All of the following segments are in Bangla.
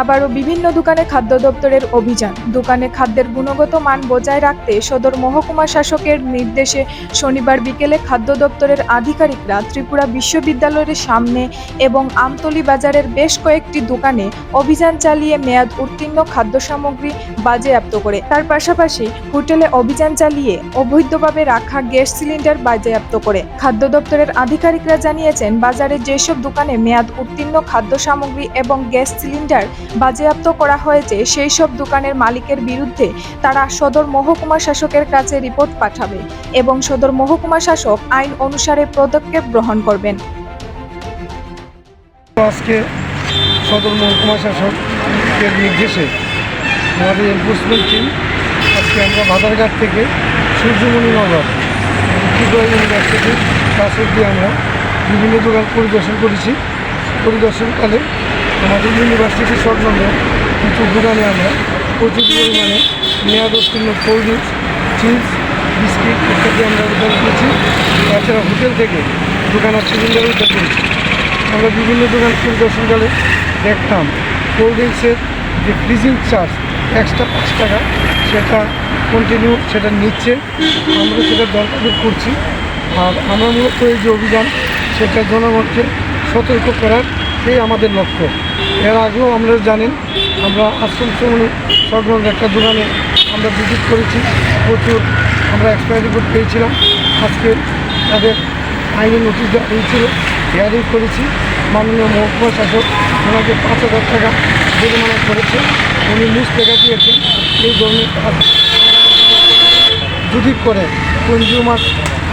আবারও বিভিন্ন দোকানে খাদ্য দপ্তরের অভিযান। দোকানে খাদ্যের গুণগত মান বজায় রাখতে সদর মহকুমা শাসকের নির্দেশে শনিবার বিকেলে খাদ্য দপ্তরের আধিকারিকরা ত্রিপুরা বিশ্ববিদ্যালয়ের সামনে এবং আমতলী বাজারের বেশ কয়েকটি দোকানে অভিযান চালিয়ে মেয়াদ উত্তীর্ণ খাদ্য সামগ্রী বাজেয়াপ্ত করে। তার পাশাপাশি হোটেলে অভিযান চালিয়ে অবৈধভাবে রাখা গ্যাস সিলিন্ডার বাজেয়াপ্ত করে। খাদ্য দপ্তরের আধিকারিকরা জানিয়েছেন, বাজারে যেসব দোকানে মেয়াদ উত্তীর্ণ খাদ্য সামগ্রী এবং গ্যাস সিলিন্ডার বাজেয়াপ্ত করা হয়েছে, সেই সব দোকানের মালিকের বিরুদ্ধে তারা সদর মহকুমা শাসকের কাছে রিপোর্ট পাঠাবে এবং সদর মহকুমা শাসক আইন অনুসারে পদক্ষেপ গ্রহণ করবেন। আজকে সদর মহকুমা শাসকের নির্দেশে আমাদের এনফোর্সমেন্ট টিম আজকে আমরা ভাদারঘাট থেকে সূর্যমণি নগর ইউনিভার্সিটির কাছ অব্দি আমরা বিভিন্ন দোকান পরিদর্শন করেছি। পরিদর্শনকালে আমাদের ইউনিভার্সিটির সংলগ্ন কিছু দোকানে আমরা প্রচুর পরিমাণে মেয়াদ উত্তীর্ণ কোল্ড ড্রিঙ্কস চিপস, বিস্কিট ইত্যাদি আমরা উদ্ধার করেছি। তাছাড়া হোটেল থেকে দোকানের সিলিন্ডার উদ্ধার করেছি। আমরা বিভিন্ন দোকান পরিদর্শনকালে দেখতাম কোল্ড ড্রিঙ্কসের যে ফ্রিজিং চার্জ এক্সট্রা পাঁচ টাকা, সেটা কন্টিনিউ সেটা নিচ্ছে। আমরা সেটা দরকার করছি। আর আমরা মূলত এই যে অভিযান, সেটা জনগণকে সতর্ক করার এই আমাদের লক্ষ্য। এর আগেও আমরা জানেন, আমরা আশ্রম শ্রমণী একটা দোকানে আমরা ভিজিট করেছি, প্রচুর আমরা এক্সপায়ারি রিপোর্ট পেয়েছিলাম। আজকে তাদের আইনি নোটিশ দেওয়া হয়েছিল হিয়ারিং করেছি। মাননীয় মহকুমা শাসক ওনাকে পাঁচ হাজার টাকা জরিমানা করেছে। উনি মুখ টেকা দিয়েছেন, এই ধরনের কাজ যদি করে কনজিউমার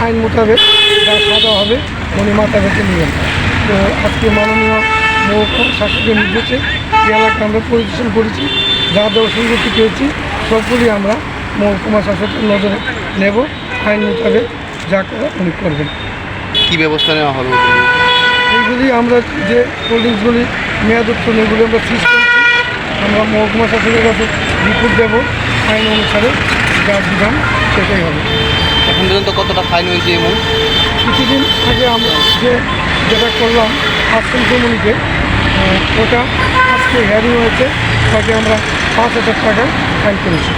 আইন মোতাবেক যা সাজা হবে, উনি মাথা বেঁচে নেবেন। তো আজকে মাননীয় মহকুমা শাসকের নির্দেশে এই এলাকা আমরা পরিদর্শন করেছি যা যা অসঙ্গতি পেয়েছি। সবগুলি আমরা মহকুমা শাসকের নজরে নেব। আইন মোতাবেক যা করে উনি করবেন। কি ব্যবস্থা নেওয়া হবে এইগুলি আমরা যে কোল্ড ড্রিঙ্কসগুলি মেয়াদ উত্তীর্ণ এগুলি আমরা সিজ করছি। আমরা মহকুমা শাসকের কাছে রিপোর্ট দেব। আইন অনুসারে যা বিধান সেটাই হবে। এখন পর্যন্ত কতটা ফাইন হয়েছে এবং কিছুদিন আগে আমরা যে যেটা করলাম আশ্রম জমিকে ওটা আজকে হিয়ারিং হয়েছে, তাকে আমরা পাঁচ হাজার টাকা ফাইন করেছি।